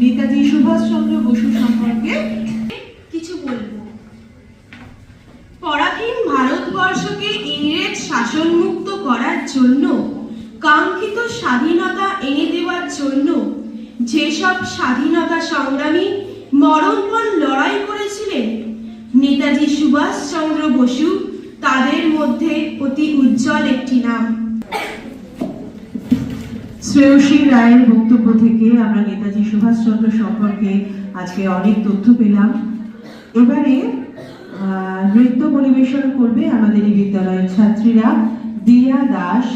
নেতাজি সুভাষচন্দ্র বসু কাঙ্ক্ষিত স্বাধীনতা এনে দেওয়ার জন্য, যেসব স্বাধীনতা সংগ্রামী মরণপণ লড়াই করেছিলেন, নেতাজি সুভাষচন্দ্র বসু, তাদের মধ্যে উজ্জ্বল একটি নাম। শ্রেয়সী রায়ের বক্তব্য থেকে আমরা নেতাজি সুভাষচন্দ্র সম্পর্কে আজকে অনেক তথ্য পেলাম। এবারে নৃত্য পরিবেশন করবে আমাদের এই বিদ্যালয়ের ছাত্রীরা। দিয়া দাস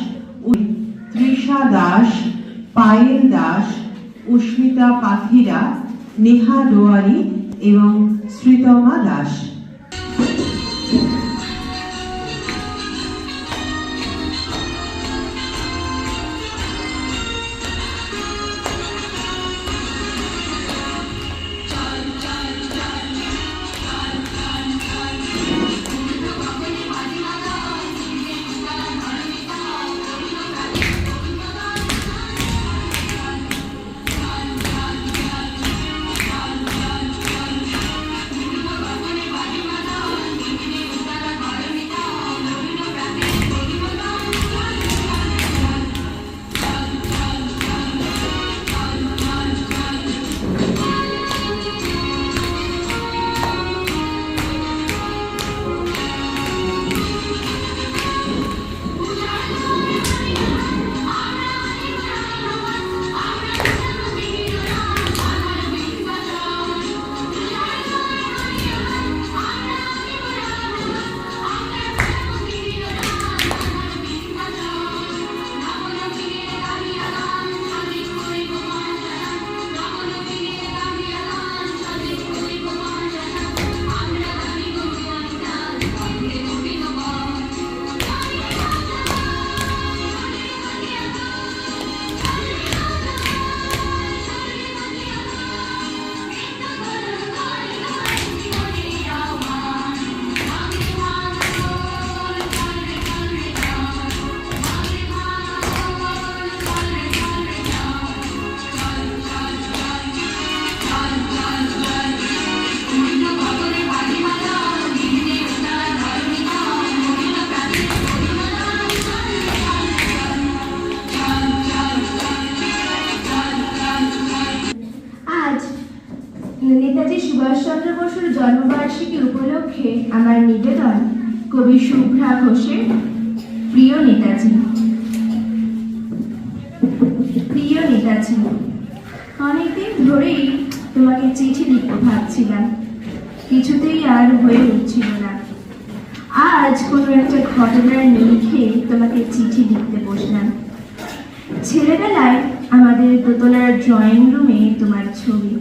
তৃষা দাস, পায়েল দাস, উস্মিতা পাখিরা নেহা ডোয়ারি এবং শ্রীতমা দাস। উপলক্ষে আমার নিবেদন কবি শুভ্রা ঘোষের প্রিয় নেতাজি। প্রিয় নেতাজি, অনেকদিন ধরেই তোমাকে চিঠি লিখতে ভাবছিলাম। কিছুতেই আর হয়ে উঠছিল না। আজ কোনো একটা ঘটনার নিরিখে তোমাকে চিঠি লিখতে বসলাম। ছেলেবেলায় আমাদের দোতলার ড্রয়িং রুমে তোমার ছবি।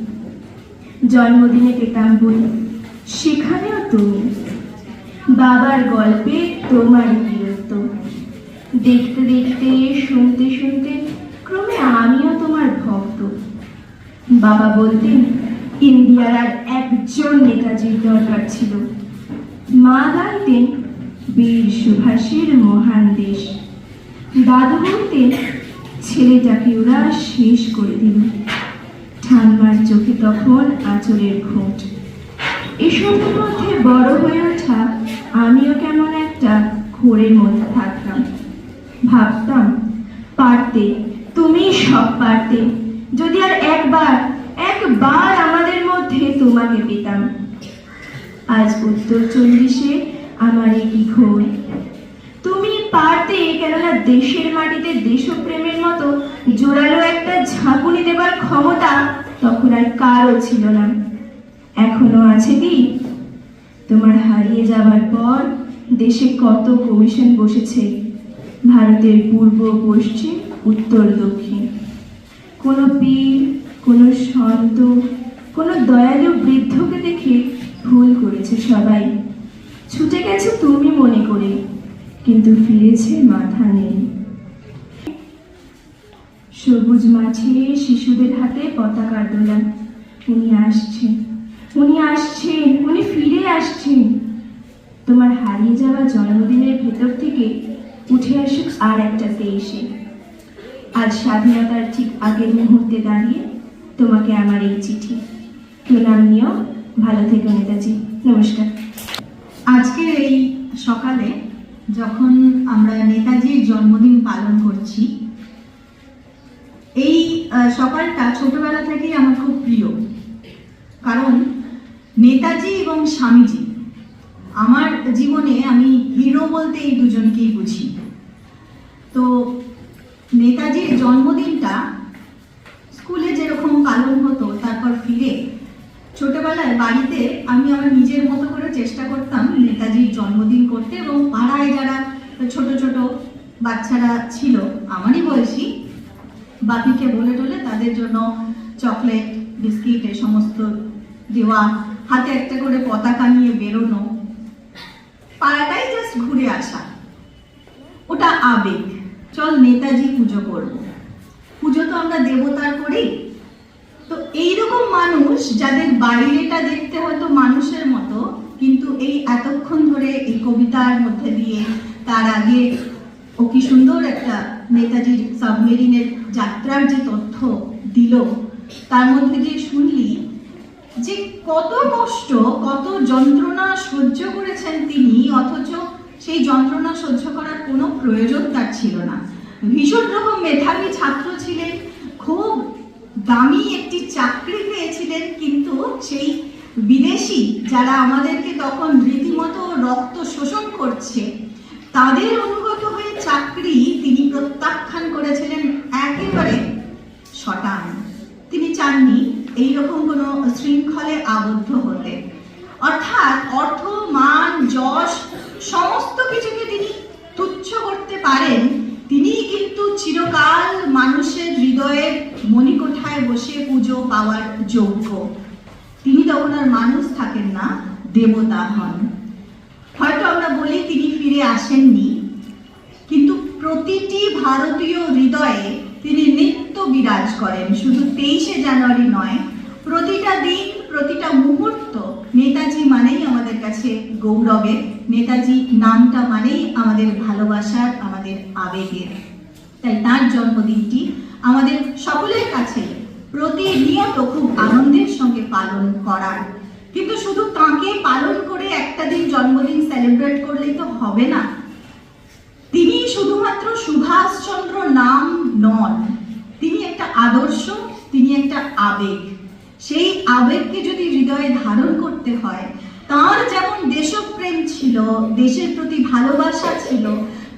জন্মদিনে পেতাম বই। সেখানেও তুমি বাবার গল্পে তোমার বীরত্ব দেখতে দেখতে, শুনতে শুনতে ক্রমে আমিও তোমার ভক্ত। বাবা বলতেন, ইন্ডিয়ার আর একজন নেতাজির দরকার ছিল। মা গাইতেন বীর সুভাষের মহান দেশ। দাদু বলতেন, ছেলেটাকে ওরা শেষ করে দিল। ঠাম্মার চোখে তখন আঁচলের ঘোট এসবের মধ্যে বড় হয়ে ওঠা, আমিও কেমন একটা ঘোরের মধ্যে থাকতাম। ভাবতাম, পারতে, তুমি সব পারতে, যদি আর একবার একবার আমাদের মধ্যে তোমাকে পেতাম। আজ উত্তর চল্লিশে আমার কি ঘোর। তুমি পারতে কেননা দেশের মাটিতে দেশপ্রেমের মতো জোরালো একটা ঝাঁকুনি দেবার ক্ষমতা তখন আর কারও ছিল না। এখনও আছে কি? তোমার হারিয়ে যাবার পর দেশে কত কমিশন বসেছে? ভারতের পূর্ব, পশ্চিম, উত্তর, দক্ষিণ। কোনো বীর কোনো সন্ত, কোনো দয়ালু বৃদ্ধকে দেখে ভুল করেছে সবাই। ছুটে গেছে তুমি মনে করে, কিন্তু ফিরেছে মাথা নেই। সবুজ মাঠে শিশুদের হাতে পতাকার দোলা উনি আসছেন। উনি আসছেন, উনি ফিরে আসছেন। তোমার হারিয়ে যাওয়া জন্মদিনের ভেতর থেকে উঠে আসুক আর একটা তেইশে আজ স্বাধীনতার ঠিক আগের মুহূর্তে দাঁড়িয়ে তোমাকে আমার এই চিঠি। প্রণাম নিয়েও ভালো থেকো নেতাজি। নমস্কার। আজকের এই সকালে যখন আমরা নেতাজির জন্মদিন পালন করছি, এই সকালটা ছোটবেলা থেকেই আমার খুব প্রিয়। কারণ নেতাজি এবং স্বামীজি। আমার জীবনে আমি হিরো বলতে এই দুজনকেই বুঝি। তো নেতাজির জন্মদিনটা স্কুলে যেরকম পালন হতো, তারপর ফিরে ছোটবেলায় বাড়িতে আমি আমার নিজের মতো করে চেষ্টা করতাম নেতাজির জন্মদিন করতে এবং পাড়ায় যারা ছোট ছোট বাচ্চারা ছিল, আমারই বয়সী, বাপিকে বলে টলে তাদের জন্য চকলেট, বিস্কিট এ সমস্ত দেওয়া হাতে একটা করে পতাকা নিয়ে বেরোনো। পাড়াটাই জাস্ট ঘুরে আসা। ওটা আবেগ। চল নেতাজি পুজো করব। পুজো তো আমরা দেবতার করি তো এইরকম মানুষ যাদের বাইরেটা দেখতে হয়তো মানুষের মতো, কিন্তু এই এতক্ষণ ধরে এই কবিতার মধ্যে দিয়ে তার আগে ও কি সুন্দর একটা নেতাজির সাবমেরিনের যাত্রার যে তথ্য দিল, তার মধ্যে দিয়ে শুনলি যে কত কষ্ট, কত যন্ত্রণা সহ্য করেছেন তিনি, অথচ সেই যন্ত্রণা সহ্য করার কোনো প্রয়োজন তার ছিল না। ভীষণ রকম মেধাবী ছাত্র ছিলেন, খুব দামি একটি চাকরি পেয়েছিলেন, কিন্তু সেই বিদেশি যারা আমাদেরকে তখন রীতিমতো রক্ত শোষণ করছে, তাদের অনুগত হয়ে চাকরি তিনি প্রত্যাখ্যান করেছিলেন একেবারে শটান। তিনি চাননি এইরকম কোনো শৃঙ্খলে আবদ্ধ হতে। অর্থাৎ অর্থ, মান, যশ সমস্ত কিছুকে তিনি তুচ্ছ করতে পারেন, তিনিই কিন্তু চিরকাল মানুষের হৃদয়ের মণিকোঠায় বসে পুজো পাওয়ার যোগ্য। তিনি তখন আর মানুষ থাকেন না, দেবতা হন। হয়তো আমরা বলি তিনি ফিরে আসেননি, কিন্তু প্রতিটি ভারতীয় হৃদয়ে তিনি বিরাজ করেন। শুধু তেইশে জানুয়ারি নয়, প্রতিটা দিন, প্রতিটা মুহূর্ত নেতাজি মানেই আমাদের কাছে গৌরবের। নেতাজি নামটা মানেই আমাদের ভালোবাসার, আমাদের আবেগের। তাই তার জন্মদিনটি আমাদের সকলের কাছে প্রতিনিয়ত খুব আনন্দের সঙ্গে পালন করার। কিন্তু শুধু তাকে পালন করে একটা দিন জন্মদিন সেলিব্রেট করলেই তো হবে না। তিনি শুধুমাত্র সুভাষচন্দ্র নাম নন তিনি একটা আদর্শ, তিনি একটা আবেগ। সেই আবেগকে যদি হৃদয়ে ধারণ করতে হয়, তার যেমন দেশপ্রেম ছিল, দেশের প্রতি ভালোবাসা ছিল,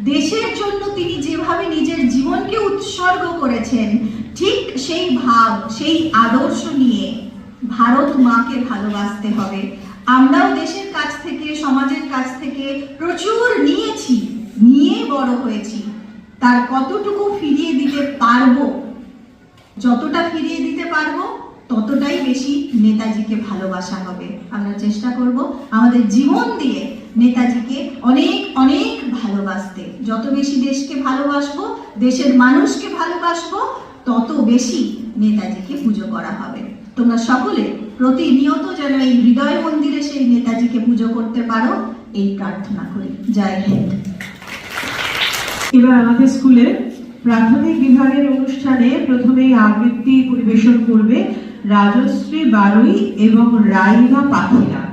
দেশের জন্য তিনি যেভাবে নিজের জীবনকে উৎসর্গ করেছেন, ঠিক সেই ভাব, সেই আদর্শ নিয়ে ভারত মাকে ভালোবাসতে হবে। আমরাও দেশের কাছ থেকে, সমাজের কাছ থেকে প্রচুর নিয়েছি, নিয়ে বড় হয়েছি। তার কতটুকু ফিরিয়ে দিতে পারব যতটা ফিরিয়ে দিতে পারব, ততটাই বেশি নেতাজিকে ভালোবাসা হবে। আমরা চেষ্টা করব আমাদের জীবন দিয়ে নেতাজিকে অনেক অনেক ভালোবাসতে। যত বেশি দেশকে ভালোবাসবো, দেশের মানুষকে ভালোবাসবো, তত বেশি নেতাজিকে পুজো করা হবে। তোমরা সকলে প্রতিনিয়ত যেন এই হৃদয় মন্দিরে সেই নেতাজিকে পুজো করতে পারো, এই প্রার্থনা করি। জয় হিন্দ। এবার আমাদের স্কুলের প্রাথমিক বিভাগের অনুষ্ঠানে প্রথমেই আবৃত্তি পরিবেশন করবে রাজশ্রী বারুই এবং রাইমা পাখিরা।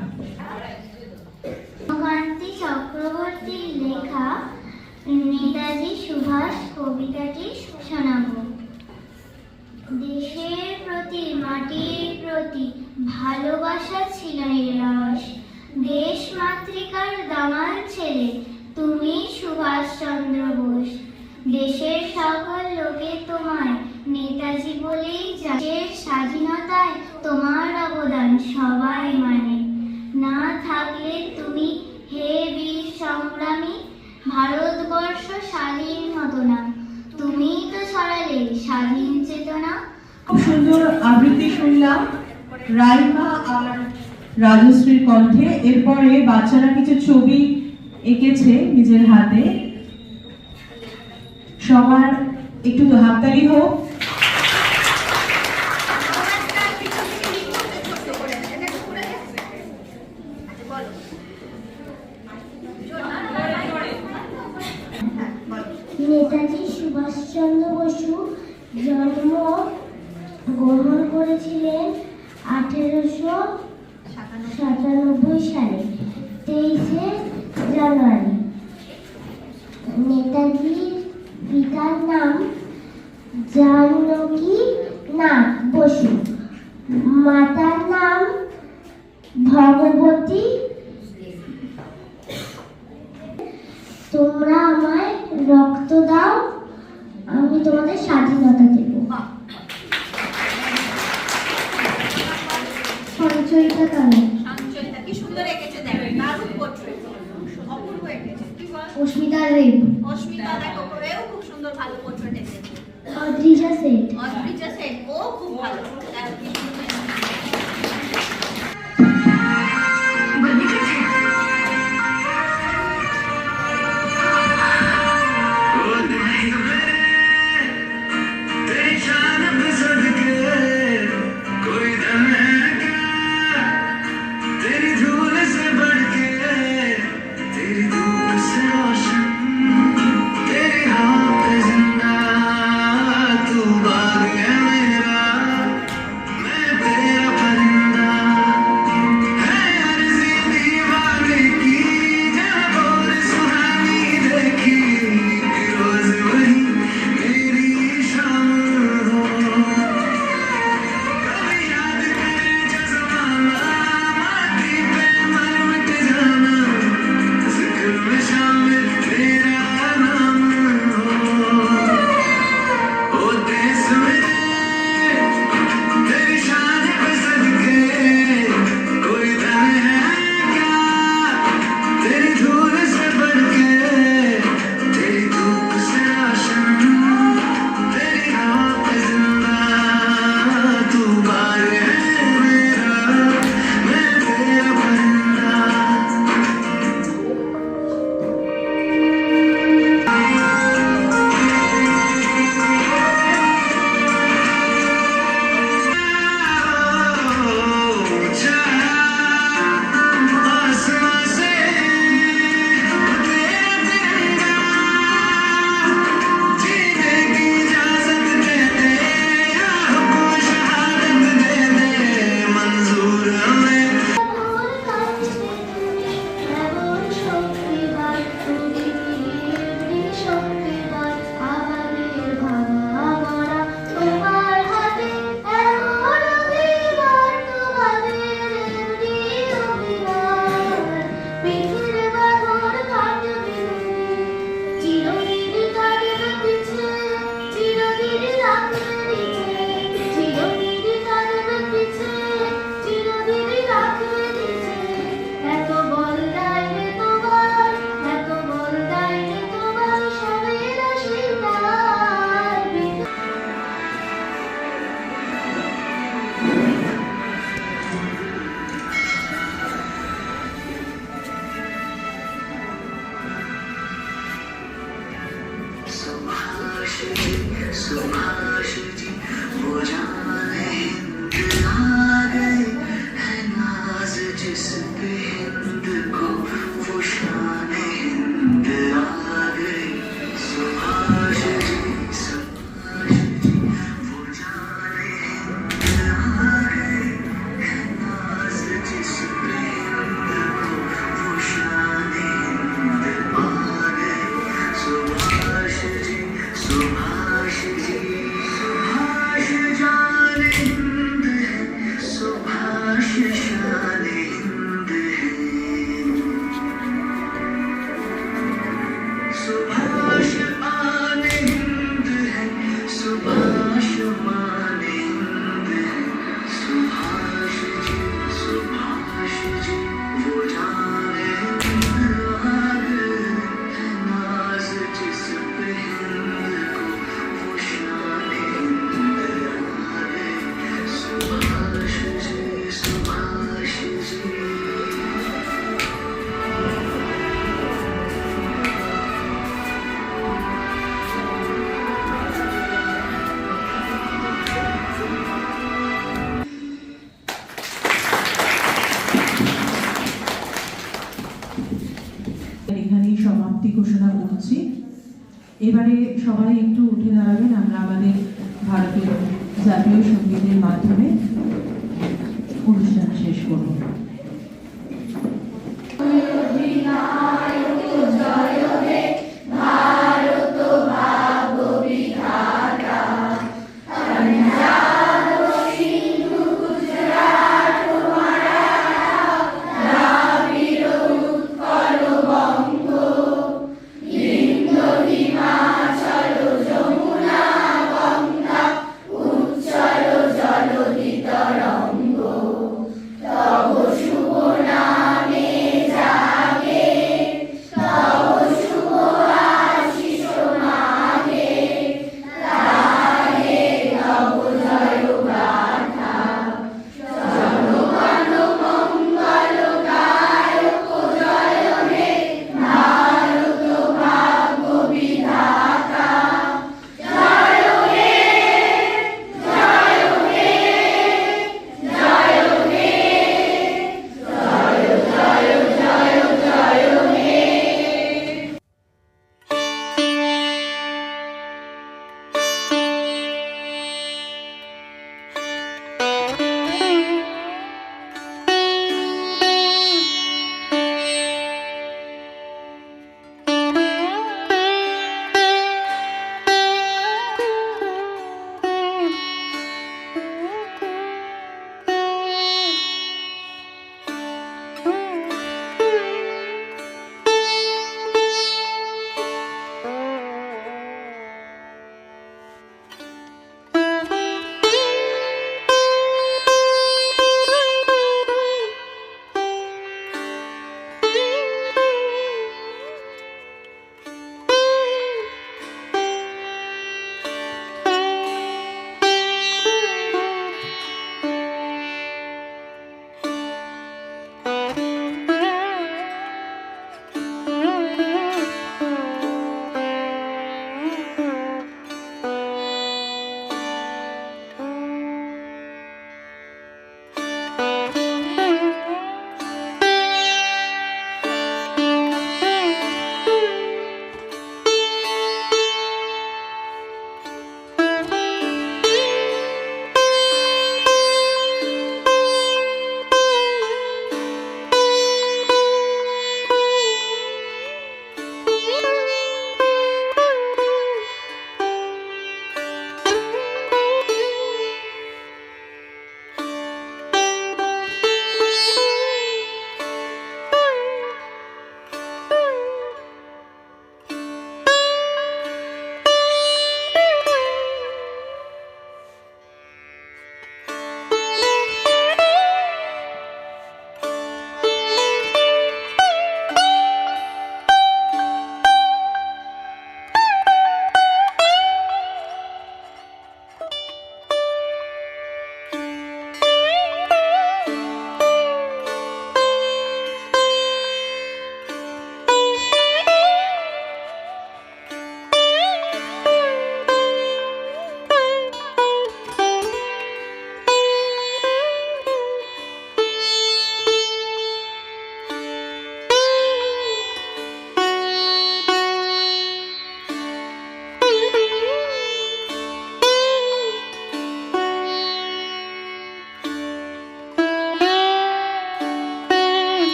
সুভাষ ভালোবাসা ছিল নিরস। দেশ মাতৃকার দামাল ছেলে, তুমি সুভাষচন্দ্র বোস। দেশের সকল লোকে তোমায় নেতাজি বলেই দেশের স্বাধীনতায় তোমার অবদান সবাই মানে। না থাকলে তুমি হে বীর সংগ্রামী, ভারতবর্ষ স্বাধীন হতো না। তুমি তো ছড়ালে স্বাধীন চেতনা। খুব সুন্দর আবৃত্তি শুনলাম। রাইমা আর রাজশ্রীর কণ্ঠে। এরপরে বাচ্চারা কিছু ছবি এঁকেছে নিজের হাতে। সবার একটু হাততালি হোক। নেতাজি সুভাষচন্দ্র বসু জন্ম গ্রহণ করেছিলেন আঠেরোশো সাতানব্বই সালে, তেইশে জানুয়ারি। নেতাজি পিতার নাম জানকী নাথ বসু। মাতার নাম ভগবতী। তোমরা আমায় রক্ত দাও আমি তোমাদের স্বাধীনতা দেব। সুন্দর অস্মিতা দেব অস্মিতা দেখো भालू को छोड़ देते हैं? और जीजा से और जीजा से ঘোষণা করছি। এবারে সবাই একটু উঠে দাঁড়াবেন, আমরা আমাদের ভারতীয় জাতীয় সঙ্গীতের মাধ্যমে অনুষ্ঠান শেষ করব।